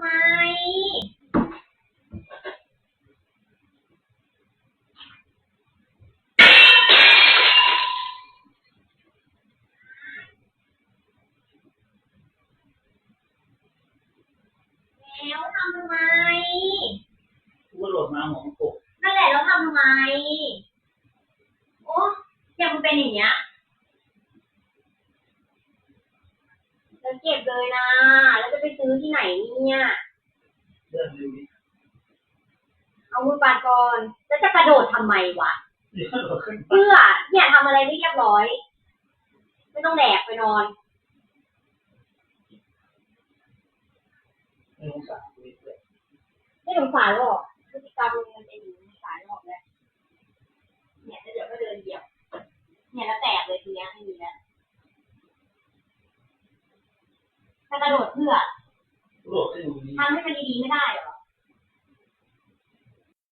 ไม แล้วทำทำไม ว่าโหลมาหมองกนั่นแหละแล้วทำทำไม โอ้ยังเป็นอย่างเงี้ยแล้วเก็บเลยนะ ซื้อที่ไหนเนี่ยเลื่อนดูดิเอามือปาดก่อนแล้วจะกระโดดทำไมวะเดี๋ยวโหลดขึ้นไปเพื่อเนี่ยทำอะไรไม่เรียบร้อย ไม่ต้องแดกไปนอน ไม่สงสารกูอีกเลย ไม่สงสารหรอกพฤติกรรมมึงมันเป็นอย่างนี้สายหรอกแล้วเนี่ยแล้วเดี๋ยวก็เดินเหยียบ เนี่ยแล้วแตกเลยทีเนี้ยไม่มีแล้วจะกระโดดเพื่อ ทำให้มันดีๆไม่ได้เหรอ